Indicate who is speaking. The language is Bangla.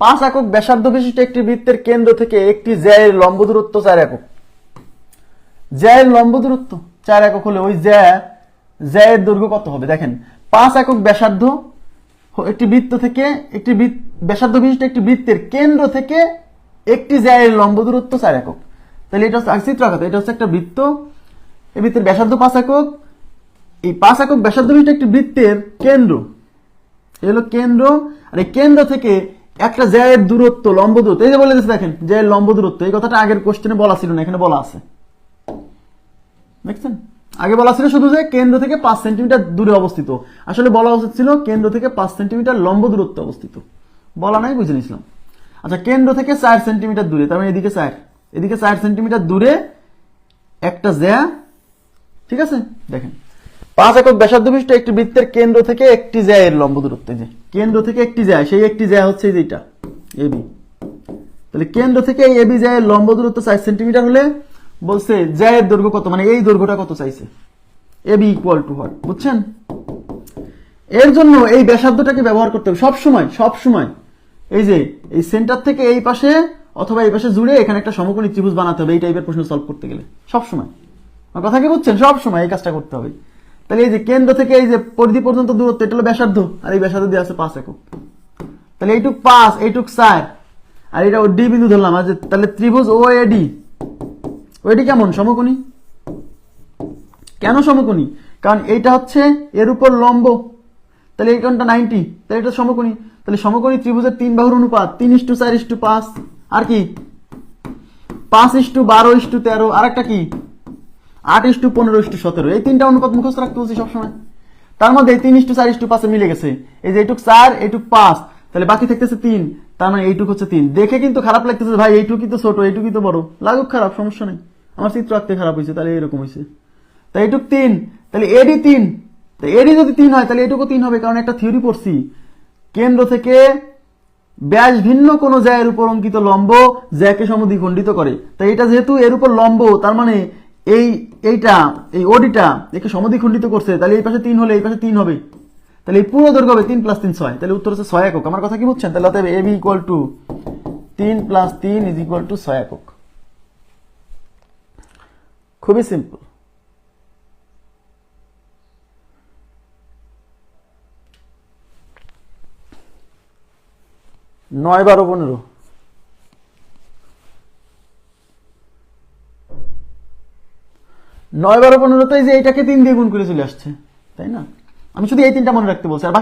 Speaker 1: পাঁচ একক ব্যাসার্ধ বিশিষ্ট একটি বৃত্তের কেন্দ্র থেকে একটি জ্যায়ের লম্ব দূরত্ব চার একক। জ্যায়ের লম্ব দূরত্ব চার একক হলে ওই জ্যা, জ্যায়ের দৈর্ঘ্য কত হবে? দেখেন, পাঁচ একক ব্যাসার্ধ একটি বৃত্ত থেকে একটি ব্যাসার্ধ বিশিষ্ট একটি বৃত্তের কেন্দ্র থেকে একটি জ্যায়ের লম্ব দূরত্ব চার একক। তাহলে এটা হচ্ছে চিত্র আঁকাতে এটা হচ্ছে একটা বৃত্ত। এই বৃত্তের ব্যাসার্ধ পাঁচ একক, এই পাঁচ একক ব্যাসার্ধ বিশিষ্ট একটি বৃত্তের কেন্দ্র। এ হলো কেন্দ্র, আর এই কেন্দ্র থেকে একটা জ্যায়ের দূরত্ব, লম্ব দূরত্ব, এই যে বলে দিচ্ছে দেখেন জ্যায়ের লম্ব দূরত্ব, এই কথাটা আগের কোশ্চেনে বলা ছিল না, এখানে বলা আছে। দেখছেন? আগে বলা ছিল শুধু যে কেন্দ্র থেকে পাঁচ সেন্টিমিটার দূরে অবস্থিত। আসলে বলা উচিত ছিল কেন্দ্র থেকে পাঁচ সেন্টিমিটার লম্ব দূরত্ব অবস্থিত। বলা নাই, বুঝে নিয়েছিলাম। আচ্ছা কেন্দ্র থেকে চার সেন্টিমিটার দূরে, তার মানে এদিকে চার। এদিকে চার সেন্টিমিটার দূরে একটা জ্যা ঠিক আছে? দেখেন পাঁচ একক ব্যাসার্ধ বিশিষ্ট একটি বৃত্তের কেন্দ্র থেকে একটি জ্যায়ের লম্ব দূরত্ব যে কেন্দ্র থেকে একটি জ্যা সেই একটি জ্যা হচ্ছে এই যে এবি তাহলে কেন্দ্র থেকে এই এবি জ্যায়ের লম্ব দূরত্ব চার সেন্টিমিটার হলে বলছে জ্যায়ের দৈর্ঘ্য কত মানে এই দৈর্ঘ্যটা কত চাইছে? এবি ইকুয়াল টু হোয়াট বুঝছেন? এর জন্য এই ব্যাসার্ধটাকে ব্যবহার করতে হবে সব সময় সব সময় এই যে, এই সেন্টার থেকে এই পাশে অথবা এই পাশে জুড়ে এখানে একটা সমকোণী ত্রিভুজ বানাতে হবে, এই টাইপের প্রশ্ন সলভ করতে গেলে। সব সময় আমার কথা কি বুঝছেন? সব সময় এই কাজটা করতে হবে। তাহলে এই যে কেন্দ্র থেকে এই যে পরিধি পর্যন্ত দূরত্ব, এটা হলো ব্যাসার্ধ। আর এই ব্যাসার্ধ দিয়ে আছে পাঁচ একক। তাহলে এইটুক পাঁচ, এইটুক চার। আর এটা ডি বিন্দু ধরলাম, আর তাহলে ত্রিভুজ ও এ ডি। ওইটি কেমন? সমকোণী? কেন সমকোণী? কারণ এইটা হচ্ছে এর উপর লম্ব। তাহলে এই কোণটা নাইনটি, তাহলে এটা সমকোণী। তাহলে সমকোণী ত্রিভুজের তিন বাহুর অনুপাত, তিন ইস্টু চার ইস্টু পাঁচ। আর কি? পাঁচ ইস্টু বারো ইস্টু তেরো। আর একটা কি? আট ইস্টু পনেরো ইস্টু সতেরো। এই তিনটা অনুপাত মুখস্থ রাখতে বলছি সবসময়। তার মধ্যে তিন ইস্টু চার ইস্টু পাঁচে মিলে গেছে। এই যে এইটুক চার, এইটুক পাঁচ, তাহলে বাকি থাকতেছে তিন। তার মানে এইটুক হচ্ছে তিন। দেখে কিন্তু খারাপ লাগতেছে ভাই, এইটুকুই তো ছোট, এইটুকুই তো বড়। লাগুক খারাপ, সমস্যা নেই। আমার চিত্র আঁকতে খারাপ হয়েছে, তাহলে এরকম হয়েছে। তাই এইটুক তিন, তাহলে এডি তিন। তো এডি যদি তিন হয়, তাহলে এটুকু তিন হবে, কারণ একটা থিওরি পড়ছি। কেন্দ্র থেকে ব্যাস ভিন্ন কোনো জ্যায়ের উপর অঙ্কিত লম্ব জ্যাকে সমদ্বিখণ্ডিত করে। তাই এটা যেহেতু এর উপর লম্ব, তার মানে এই, এইটা, এই ওডিটা একে সমদ্বিখণ্ডিত করছে, তাহলে এই পাশে তিন হলে এই পাশে তিন হবে। তাহলে এই পুরো দৈর্ঘ্য হবে তিন প্লাস তিন ছয়। তাহলে উত্তর হচ্ছে ছয় একক। আমার কথা কি বুঝছেন? তাহলে অতএব এ বি ইকুয়াল টু তিন প্লাস তিন ইজ ইকুয়াল টু ছয় একক। খুবই সিম্পল নয় বারো পনেরো। নয় বারো পনেরো তো যে এটাকে তিন দিয়ে গুণ করে চলে আসছে, তাই না? আমি শুধু এই তিনটা মনে রাখতে বলছি। আর